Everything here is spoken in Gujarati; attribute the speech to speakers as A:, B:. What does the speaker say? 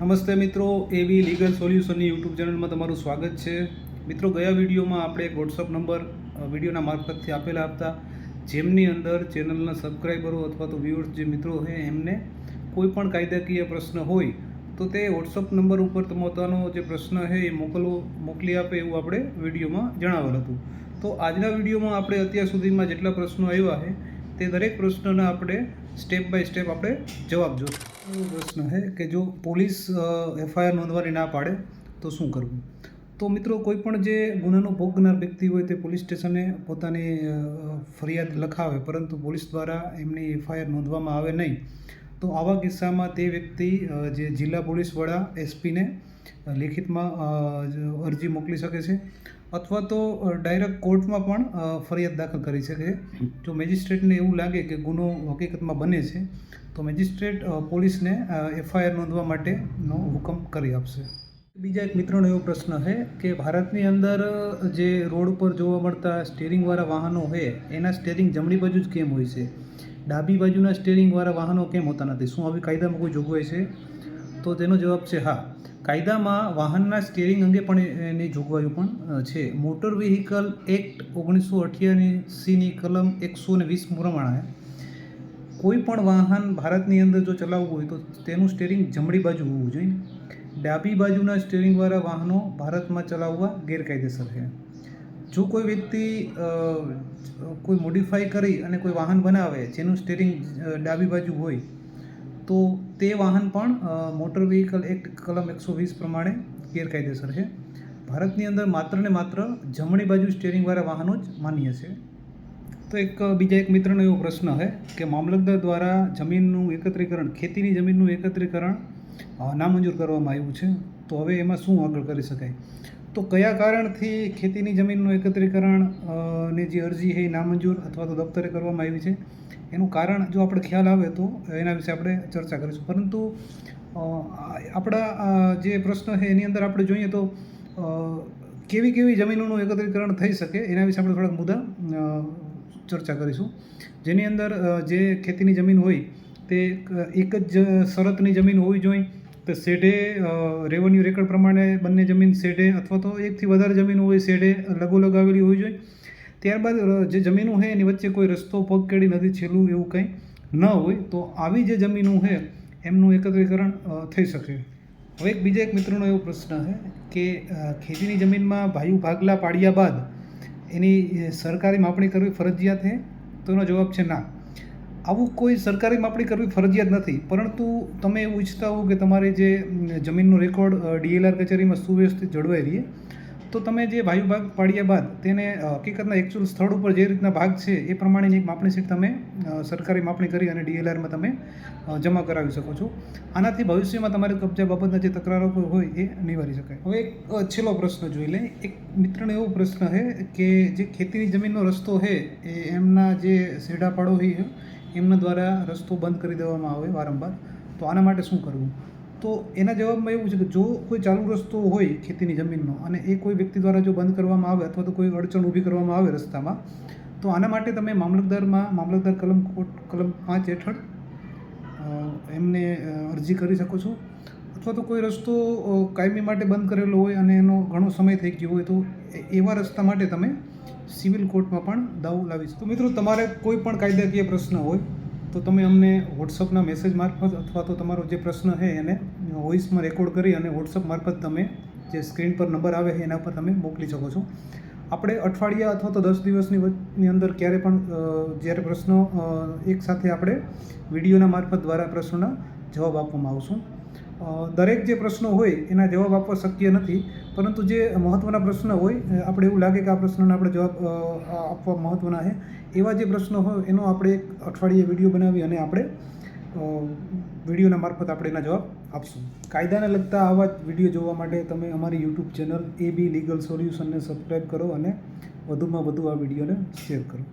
A: નમસ્તે મિત્રો એવી લીગલ સોલ્યુશનની યુટ્યુબ ચેનલમાં તમારું સ્વાગત છે. મિત્રો, ગયા વિડીયોમાં આપણે એક વોટ્સઅપ નંબર વિડીયોના મારફતથી આપેલા હતા જેમની અંદર ચેનલના સબસ્ક્રાઈબરો અથવા તો વ્યુઅર્સ જે મિત્રો છે એમને કોઈ પણ કાયદાકીય પ્રશ્ન હોય, તો તે વોટ્સઅપ નંબર ઉપર પોતાનો જે પ્રશ્ન છે એ મોકલવો મોકલી આપે એવું આપણે વિડીયોમાં જણાવેલ હતું. તો આજના વિડીયોમાં આપણે અત્યાર સુધીમાં જેટલા પ્રશ્નો આવ્યા છે તે દરેક પ્રશ્નના આપણે સ્ટેપ બાય સ્ટેપ આપણે જવાબ જોશું. પ્રશ્ન છે કે જો પોલીસ એફઆઈઆર નોંધવાની ના પાડે, તો શું કરવું? તો મિત્રો કોઈ પણ જે ગુનાનો ભોગ બનનાર વ્યક્તિ હોય તે પોલીસ સ્ટેશને પોતાની ફરિયાદ લખાવે, પરંતુ પોલીસ દ્વારા એમની એફઆઈઆર નોંધવામાં આવે નહીં, તો આવા કિસ્સામાં તે વ્યક્તિ જે જિલ્લા પોલીસ વડા એસપીને લેખિતમાં અરજી મોકલી શકે છે. અથવા તો ડાયરેક્ટ કોર્ટમાં પણ ફરિયાદ દાખલ કરી શકે જો મેજિસ્ટ્રેટને એવું લાગે કે ગુનો હકીકતમાં બને છે, તો મેજિસ્ટ્રેટ પોલીસને એફઆઈઆર નોંધવા માટેનો હુકમ કરી આપશે. બીજા એક મિત્રનો એવો પ્રશ્ન છે કે ભારતની અંદર જે રોડ ઉપર જોવા મળતા સ્ટેરિંગવાળા વાહનો છે, એના સ્ટેરિંગ જમણી બાજુ જ કેમ હોય છે? ડાબી બાજુના સ્ટેરિંગવાળા વાહનો કેમ હોતા નથી? શું આવી કાયદામાં કોઈ જોગવાઈ છે? તો તેનો જવાબ છે હા. કાયદામાં વાહનના સ્ટીરિંગ અંગે પણ એની જોગવાઈઓ પણ છે. મોટર વ્હીકલ એક્ટ ઓગણીસો અઠ્યાસીની કલમ એકસો ને વીસ પ્રમાણે કોઈ પણ વાહન ભારતની અંદર જો ચલાવવું હોય તો તેનું સ્ટેરિંગ જમણી બાજુ હોવું જોઈએ. ડાબી બાજુના સ્ટેરિંગવાળા વાહનો ભારતમાં ચલાવવા ગેરકાયદેસર છે. જો કોઈ વ્યક્તિ કોઈ મોડિફાઈ કરી અને કોઈ વાહન બનાવે જેનું સ્ટેરિંગ ડાબી બાજુ હોય તો તે વાહન પણ મોટર વ્હીકલ એક્ટ કલમ એકસો વીસ પ્રમાણે ગેરકાયદેસર છે. ભારતની અંદર માત્ર ને માત્ર જમણી બાજુ સ્ટેરિંગવાળા વાહનો જ માન્ય છે. તો એક, બીજા એક મિત્રનો એવો પ્રશ્ન છે કે મામલતદાર દ્વારા જમીનનું એકત્રીકરણ, ખેતીની જમીનનું એકત્રીકરણ નામંજૂર કરવામાં આવ્યું છે. તો હવે એમાં શું આગળ કરી શકાય? તો કયા કારણથી ખેતીની જમીનનું એકત્રીકરણની જે અરજી છે એ નામંજૂર અથવા તો દફતરે કરવામાં આવી છે? એનું કારણ જો આપણે ખ્યાલ આવે તો એના વિશે આપણે ચર્ચા કરીશું. પરંતુ આપણા જે પ્રશ્ન છે એની અંદર આપણે જોઈએ તો કેવી કેવી જમીનોનું એકત્રીકરણ થઈ શકે એના વિશે આપણે થોડાક મુદ્દા ચર્ચા કરીશું. જેની અંદર જે ખેતીની જમીન હોય તે એક જ શરતની જમીન હોવી જોઈએ તો શેઢે રેવન્યુ રેકર્ડ પ્રમાણે બંને જમીન શેઢે અથવા તો એકથી વધારે જમીન હોય શેઢે લગોલગ આવેલી હોવી જોઈએ ત્યારબાદ જે જમીનો છે એની વચ્ચે કોઈ રસ્તો, પગકેડી, નદી, છેલ્લું એવું કંઈ ન હોય તો આવી જે જમીનો છે એમનું એકત્રીકરણ થઈ શકે. હવે એક બીજા એક મિત્રનો એવો પ્રશ્ન છે કે ખેતીની જમીનમાં ભાયુ ભાગલા પાડ્યા બાદ એની સરકારી માપણી કરવી ફરજિયાત છે? તો એનો જવાબ છે ના. આવું કોઈ સરકારી માપણી કરવી ફરજિયાત નથી, પરંતુ તમે એવું ઈચ્છતા હો કે તમારે જે જમીનનો રેકોર્ડ ડીએલઆર કચેરીમાં સુવ્યવસ્થિત જળવાઈ રહીએ તો તમે જે વાયુ ભાગ પાડ્યા બાદ તેને હકીકતના એકચ્યુઅલ સ્થળ ઉપર જે રીતના ભાગ છે એ પ્રમાણેની એક માપણી સીટ તમે સરકારી માપણી કરી અને ડીએલઆરમાં તમે જમા કરાવી શકો છો. આનાથી ભવિષ્યમાં તમારે કબજા બાબતના જે તકરારો કોઈ હોય એ નિવારી શકાય. હવે એક છેલ્લો પ્રશ્ન જોઈ લઈએ. એક મિત્રને એવો પ્રશ્ન છે કે જે ખેતીની જમીનનો રસ્તો છે, એ એમના જે પાડોશી છે એમના દ્વારા રસ્તો બંધ કરી દેવામાં આવે વારંવાર, તો આના માટે શું કરવું? તો એના જવાબમાં એવું છે કે જો કોઈ ચાલુ રસ્તો હોય ખેતીની જમીનનો અને એ કોઈ વ્યક્તિ દ્વારા જો બંધ કરવામાં આવે અથવા તો કોઈ અડચણ ઊભી કરવામાં આવે રસ્તામાં, તો આના માટે તમે મામલતદારમાં, મામલતદાર કલમ કોટ, કલમ પાંચ હેઠળ એમને અરજી કરી શકો છો. અથવા તો કોઈ રસ્તો કાયમી માટે બંધ કરેલો હોય અને એનો ઘણો સમય થઈ ગયો હોય તો એવા રસ્તા માટે તમે સિવિલ કોર્ટમાં પણ દાવો લાવી શકો મિત્રો, તમારે કોઈ પણ કાયદાકીય પ્રશ્ન હોય તો તમે અમને વોટ્સઅપના મેસેજ મારફત અથવા તો તમારો જે પ્રશ્ન છે એને વોઇસમાં રેકોર્ડ કરી અને વોટ્સઅપ મારફત તમે જે સ્ક્રીન પર નંબર આવે છે એના પર તમે મોકલી શકો છો. આપણે અઠવાડિયા અથવા તો દસ દિવસની વચ્ચની અંદર ક્યારે પણ જ્યારે પ્રશ્નો એકસાથે આપણે વિડીયોના મારફત દ્વારા પ્રશ્નોના જવાબ આપવામાં આવશું. દરેક જે પ્રશ્નો હોય એના જવાબ આપવા શક્ય નથી. પરંતુ જે મહત્ત્વના પ્રશ્ન હોય આપણે એવું લાગે કે આ પ્રશ્નોના આપણે જવાબ આપવા મહત્ત્વના છે. એવા જે પ્રશ્નો હોય, એનો આપણે એક અઠવાડિયે વીડિયો બનાવી અને આપણે વિડીયોના મારફત આપણે એના જવાબ આપશું. કાયદાને લગતા આવા વીડિયો જોવા માટે તમે અમારી YouTube channel A B legal સોલ્યુશનને subscribe કરો અને વધુમાં વધુ આ વિડીયોને શેર કરો.